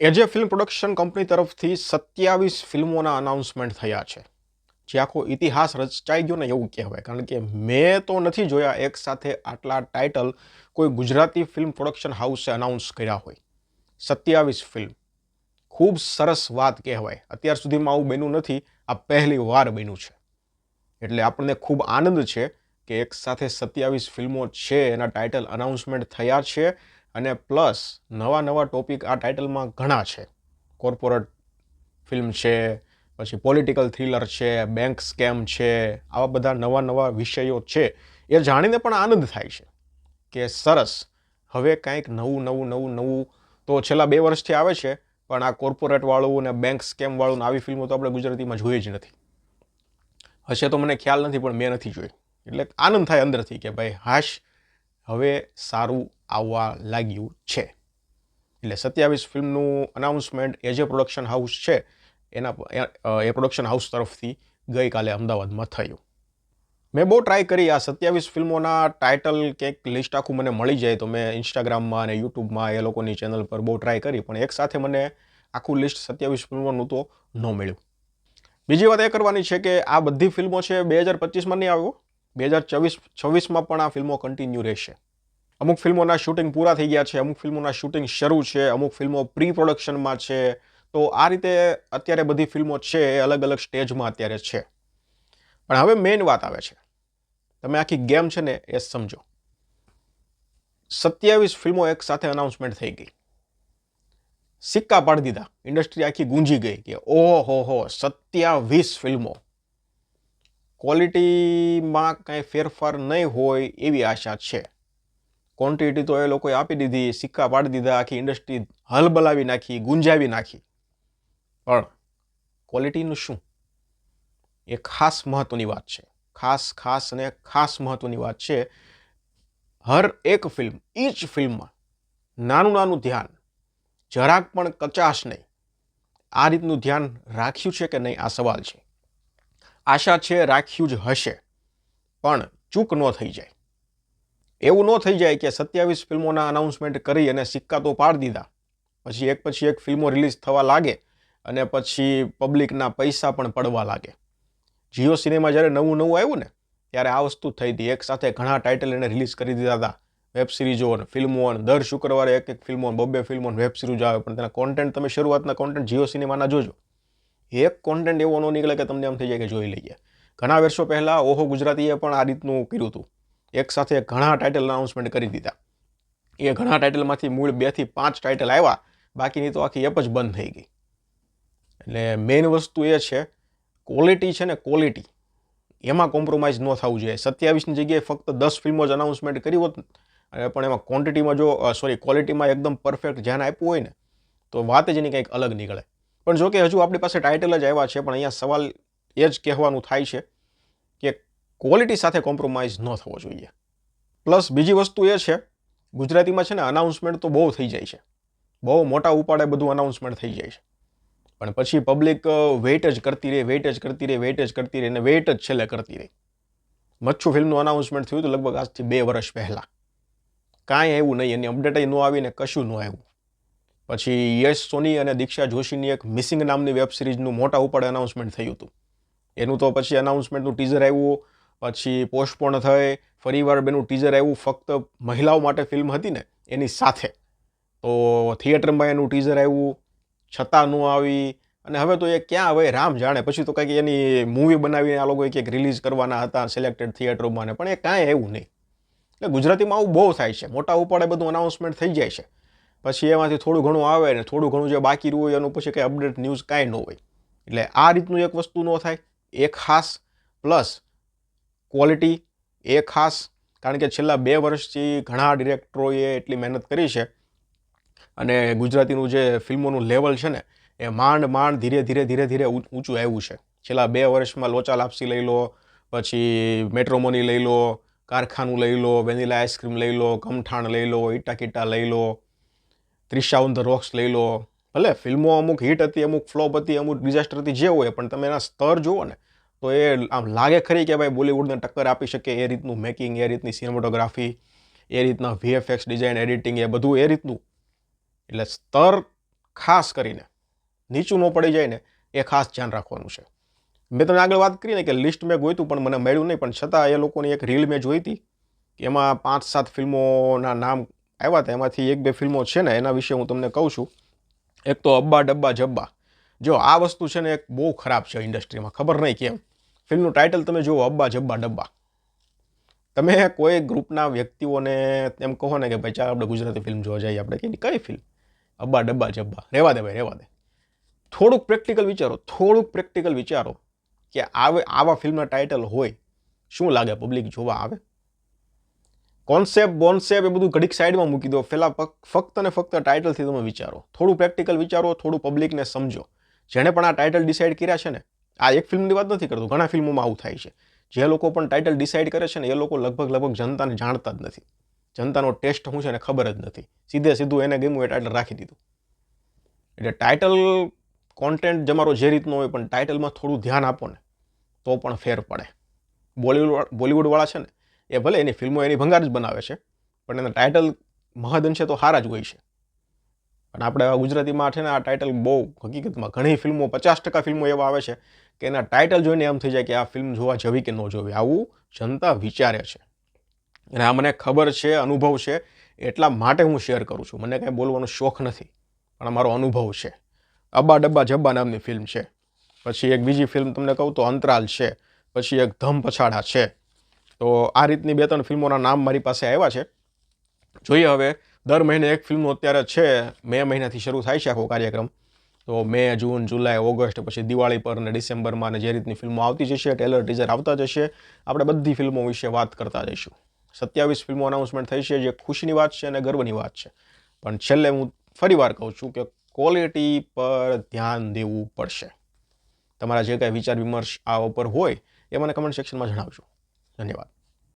એજે film production company તરફથી સત્યાવીસ ફિલ્મોના અનાઉન્સમેન્ટ થયા છે. જે આખો ઇતિહાસ રચાઈ ગયો ને એવું કહેવાય. કારણ કે મેં તો નથી જોયા એક સાથે આટલા ટાઇટલ કોઈ ગુજરાતી ફિલ્મ પ્રોડક્શન હાઉસે અનાઉન્સ કર્યા હોય. સત્યાવીસ ફિલ્મ ખૂબ સરસ વાત કહેવાય. અત્યાર સુધીમાં આવું બન્યું નથી. આ પહેલી વાર બન્યું છે. એટલે આપણને ખૂબ આનંદ છે કે એક સાથે સત્યાવીસ ફિલ્મો છે એના ટાઇટલ અનાઉન્સમેન્ટ થયા છે. અને પ્લસ નવા નવા ટોપિક આ ટાઇટલમાં ઘણા છે. કોર્પોરેટ ફિલ્મ છે, પછી પોલિટિકલ થ્રિલર છે, બેંક સ્કેમ છે, આવા બધા નવા નવા વિષયો છે. એ જાણીને પણ આનંદ થાય છે કે સરસ, હવે કાંઈક નવું નવું નવું નવું તો છેલ્લા બે વર્ષથી આવે છે, પણ આ કોર્પોરેટવાળું અને બેંક સ્કેમવાળું આવી ફિલ્મો તો આપણે ગુજરાતીમાં જોઈ જ નથી. હશે તો મને ખ્યાલ નથી, પણ મેં નથી જોઈ. એટલે આનંદ થાય અંદરથી કે ભાઈ, હાશ હવે સારું આવવા લાગ્યું છે. એટલે સત્યાવીસ ફિલ્મનું અનાઉન્સમેન્ટ એ જે પ્રોડક્શન હાઉસ છે, એના એ પ્રોડક્શન હાઉસ તરફથી ગઈકાલે અમદાવાદમાં થયું. મેં બહુ ટ્રાય કરી આ સત્યાવીસ ફિલ્મોના ટાઇટલ ક્યાંક લિસ્ટ આખું મને મળી જાય તો મેં ઇન્સ્ટાગ્રામમાં અને યુટ્યુબમાં એ લોકોની ચેનલ પર બહુ ટ્રાય કરી, પણ એક સાથે મને આખું લિસ્ટ સત્યાવીસ ફિલ્મોનું તો ન મળ્યું. બીજી વાત એ કરવાની છે કે આ બધી ફિલ્મો છે, બે હજાર પચીસમાં નહીં આવ્યો, બે હજાર ચોવીસ, છવ્વીસમાં પણ આ ફિલ્મો કન્ટિન્યુ રહેશે. અમુક ફિલ્મોના શૂટિંગ પૂરા થઈ ગયા છે, અમુક ફિલ્મોના શૂટિંગ શરૂ છે, અમુક ફિલ્મો પ્રી પ્રોડક્શનમાં છે. તો આ રીતે અત્યારે બધી ફિલ્મો છે એ અલગ અલગ સ્ટેજમાં અત્યારે છે. પણ હવે મેઇન વાત આવે છે. તમે આખી ગેમ છે ને એ સમજો. સત્યાવીસ ફિલ્મો એક સાથે અનાઉન્સમેન્ટ થઈ ગઈ. સિક્કા પાડી દીધા. ઇન્ડસ્ટ્રી આખી ગુંજી ગઈ કે ઓહો હો, સત્યાવીસ ફિલ્મો. ક્વોલિટીમાં કાંઈ ફેરફાર નહીં હોય એવી આશા છે. ક્વોન્ટિટી તો એ લોકોએ આપી દીધી, સિક્કા પાડી દીધા, આખી ઇન્ડસ્ટ્રી હલબલાવી નાખી, ગુંજાવી નાખી. પણ ક્વોલિટીનું શું? એ ખાસ મહત્વની વાત છે. ખાસ ખાસ અને ખાસ મહત્વની વાત છે. હર એક ફિલ્મ ઈચ ફિલ્મમાં નાનું નાનું ધ્યાન, જરાક પણ કચાશ નહીં. આ રીતનું ધ્યાન રાખ્યું છે કે નહીં? આ સવાલ છે. આશા છે રાખ્યું જ હશે. પણ ચૂક ન થઈ જાય. એવું ન થઈ જાય કે સત્યાવીસ ફિલ્મોના અનાઉન્સમેન્ટ કરી અને સિક્કા તો પાડી દીધા. પછી એક પછી એક ફિલ્મો રિલીઝ થવા લાગે અને પછી પબ્લિકના પૈસા પણ પડવા લાગે. જીઓ સિનેમા જ્યારે નવું નવું આવ્યું ને, ત્યારે આ વસ્તુ થઈ હતી. એક સાથે ઘણા ટાઇટલ એને રિલીઝ કરી દીધા હતા. વેબ સિરીઝો ફિલ્મો દર શુક્રવારે એક એક ફિલ્મો બબ્બે ફિલ્મો વેબ સિરીઝ આવે, પણ તેના કોન્ટેન્ટ તમે શરૂઆતના કોન્ટેન્ટ જીઓ સિનેમાના જોજો. એક કોન્ટેન્ટ એવો ન નીકળે કે તમને એમ થઈ જાય કે જોઈ લઈએ. ઘણા વર્ષો પહેલાં ઓહો ગુજરાતીએ પણ આ રીતનું કર્યું હતું. એક સાથે ઘણા ટાઇટલ અનાઉન્સમેન્ટ કરી દીધા. એ ઘણા ટાઇટલમાંથી મૂળ બેથી પાંચ ટાઇટલ આવ્યા, બાકીની તો આખી એપ જ બંધ થઈ ગઈ. એટલે મેઇન વસ્તુ એ છે ક્વોલિટી છે ને ક્વોલિટી એમાં કોમ્પ્રોમાઇઝ ન થવું જોઈએ. સત્યાવીસની જગ્યાએ ફક્ત દસ ફિલ્મો જ અનાઉન્સમેન્ટ કરી હોત પણ એમાં ક્વોન્ટિટીમાં જો સોરી ક્વોલિટીમાં એકદમ પરફેક્ટ ધ્યાન આપ્યું હોય ને, તો વાત જ એની કંઈક અલગ નીકળે. પણ જો કે હજુ આપણી પાસે ટાઇટલ જ આવ્યા છે, પણ અહીંયા સવાલ એ જ કહેવાનું થાય છે કે ક્વોલિટી સાથે કોમ્પ્રોમાઇઝ ન થવો જોઈએ. પ્લસ બીજી વસ્તુ એ છે, ગુજરાતીમાં છે ને અનાઉન્સમેન્ટ તો બહુ થઈ જાય છે. બહુ મોટા ઉપાડે બધું અનાઉન્સમેન્ટ થઈ જાય છે. પણ પછી પબ્લિક વેઇટ જ કરતી રહે વેઇટ જ કરતી રહે વેઇટ જ કરતી રહે અને વેઇટ જ છેલ્લે કરતી રહી. મચ્છુ ફિલ્મનું અનાઉન્સમેન્ટ થયું હતું લગભગ આજથી બે વર્ષ પહેલાં. કાંઈ એવું નહીં, એની અપડેટ ન આવીને કશું ન આવ્યું. પછી યશ સોની અને દીક્ષા જોશીની એક મિસિંગ નામની વેબ સિરીઝનું મોટા ઉપાડે અનાઉન્સમેન્ટ થયું હતું. એનું તો પછી અનાઉન્સમેન્ટનું ટીઝર આવ્યું પછી પોસ્ટપોન થઈ, ફરીવાર બેનું ટીઝર આવ્યું, ફક્ત મહિલાઓ માટે ફિલ્મ હતી ને, એની સાથે. તો થિયેટરમાં એનું ટીઝર આવ્યું, છતાં ન આવી, અને હવે તો એ ક્યાં હવે રામ જાણે. પછી તો કંઈક એની મૂવી બનાવીને આ લોકોએ કંઈક રિલીઝ કરવાના હતા સિલેક્ટેડ થિયેટરોમાં ને, પણ એ કાંઈ એવું નહીં. એટલે ગુજરાતીમાં આવું બહુ થાય છે. મોટા ઉપાડે બધું અનાઉન્સમેન્ટ થઈ જાય છે. પછી એમાંથી થોડું ઘણું આવે ને, થોડું ઘણું જે બાકી રહ્યું હોય, એનું પછી કંઈ અપડેટ ન્યૂઝ કાંઈ ન હોય. એટલે આ રીતનું એક વસ્તુ ન થાય. એ ખાસ પ્લસ ક્વોલિટી એ ખાસ, કારણ કે છેલ્લા બે વર્ષથી ઘણા ડિરેક્ટરોએ એટલી મહેનત કરી છે. અને ગુજરાતીનું જે ફિલ્મોનું લેવલ છે ને, એ માંડ માંડ ધીરે ધીરે ધીરે ધીરે ઊંચું આવ્યું છે. છેલ્લા બે વર્ષમાં લોચા લાપસી લઈ લો, પછી મેટ્રોમોની લઈ લો, કારખાનું લઈ લો, વેનીલા આઈસ્ક્રીમ લઈ લો કમઠાણ લઈ લો, ઈટા કીટા લઈ લો ત્રિશા ઓન ધ રોક્સ લઈ લો. ભલે ફિલ્મો અમુક હિટ હતી, અમુક ફ્લોપ હતી, અમુક ડિઝાસ્ટર હતી, જે હોય, પણ તમે એના સ્તર જુઓ ને તો એ આમ લાગે ખરી કે ભાઈ બોલિવૂડને ટક્કર આપી શકે એ રીતનું મેકિંગ એ રીતની સિનેમોટોગ્રાફી એ રીતના વીએફએક્સ ડિઝાઇન એડિટિંગ એ બધું એ રીતનું. એટલે સ્તર ખાસ કરીને નીચું ન પડી જાય ને એ ખાસ ધ્યાન રાખવાનું છે. મેં તમને આગળ વાત કરીને કે લિસ્ટ મેં ગોઈતું પણ મને મળ્યું નહીં, પણ છતાં એ લોકોની એક રીલ મેં જોઈ હતી કે એમાં પાંચ સાત ફિલ્મોના નામ આવ્યા હતા. એમાંથી એક બે ફિલ્મો છે ને, એના વિશે હું તમને કહું છું. એક તો અબ્બા ડબ્બા જબ્બા. જો આ વસ્તુ છે ને એક બહુ ખરાબ છે ઇન્ડસ્ટ્રીમાં ખબર નહીં કેમ? ફિલ્મનું ટાઇટલ તમે જુઓ, અબ્બા જબ્બા ડબ્બા. તમે કોઈ ગ્રુપના વ્યક્તિઓને એમ કહો ને કે ભાઈ ચાલ આપણે ગુજરાતી ફિલ્મ જોવા જઈએ, આપણે કે કઈ ફિલ્મ અબ્બા ડબ્બા જબ્બા. રહેવા દે ભાઈ રહેવા દે. થોડુંક પ્રેક્ટિકલ વિચારો, થોડુંક પ્રેક્ટિકલ વિચારો કે આવે, આવા ફિલ્મના ટાઇટલ હોય, શું લાગે પબ્લિક જોવા આવે? કોન્સેપ્ટ બોન્સેપ્ટ એ બધું ઘડીક સાઈડમાં મૂકી દો. પહેલાં ફક્ત ને ફક્ત ટાઇટલથી તમે વિચારો. થોડું પ્રેક્ટિકલ વિચારો, થોડું પબ્લિકને સમજો. જેણે પણ આ ટાઇટલ ડિસાઇડ કર્યા છે ને આ એક ફિલ્મની વાત નથી કરતો, ઘણા ફિલ્મોમાં આવું થાય છે. જે લોકો પણ ટાઇટલ ડિસાઇડ કરે છે ને, એ લોકો લગભગ લગભગ જનતાને જાણતા જ નથી. જનતાનો ટેસ્ટ શું છે ને ખબર જ નથી. સીધે સીધું એને ગમ્યું એ ટાઇટલ રાખી દીધું. એટલે ટાઇટલ કોન્ટેન્ટ તમારો જે રીતનો હોય પણ ટાઇટલમાં થોડું ધ્યાન આપો ને, તો પણ ફેર પડે. બોલિવૂડ બોલિવૂડવાળા છે ને, એ ભલે એની ફિલ્મો એની ભંગાર જ બનાવે છે, પણ એના ટાઇટલ મહદઅંશે તો સારા જ હોય છે. પણ આપણે ગુજરાતીમાં છે ને, આ ટાઇટલ બહુ હકીકતમાં ઘણી ફિલ્મો પચાસ ટકા ફિલ્મો એવા આવે છે કે એના ટાઇટલ જોઈને એમ થઈ જાય કે આ ફિલ્મ જોવા જવી કે ન જોવી, આવું જનતા વિચારે છે. અને આ મને ખબર છે, અનુભવ છે, એટલા માટે હું શેર કરું છું. મને કાંઈ બોલવાનો શોખ નથી, પણ મારો અનુભવ છે. અબ્બા ડબ્બા જબ્બા નામની ફિલ્મ છે. પછી એક બીજી ફિલ્મ તમને કહું તો અંતરાલ છે. પછી એક ધમ પછાડા છે. તો આ રીતની બે ત્રણ ફિલ્મોના નામ મારી પાસે આવ્યા છે. જોઈએ હવે, દર મહિને એક ફિલ્મનું અત્યારે છે, મે મહિનાથી શરૂ થાય છે આખો કાર્યક્રમ. તો મે, જૂન, જુલાઈ, ઓગસ્ટ પછી દિવાળી પર અને ડિસેમ્બરમાં અને જે રીતની ફિલ્મો આવતી જશે ટેલર ટીઝર આવતા જશે, આપણે બધી ફિલ્મો વિશે વાત કરતા જઈશું. સત્યાવીસ ફિલ્મો અનાઉન્સમેન્ટ થઈ છે, જે ખુશીની વાત છે અને ગર્વની વાત છે. પણ છેલ્લે હું ફરીવાર કહું છું કે ક્વોલિટી પર ધ્યાન દેવું પડશે. તમારા જે કાંઈ વિચાર વિમર્શ આ ઉપર હોય, એ મને કમેન્ટ સેક્શનમાં જણાવજો. ધન્યવાદ.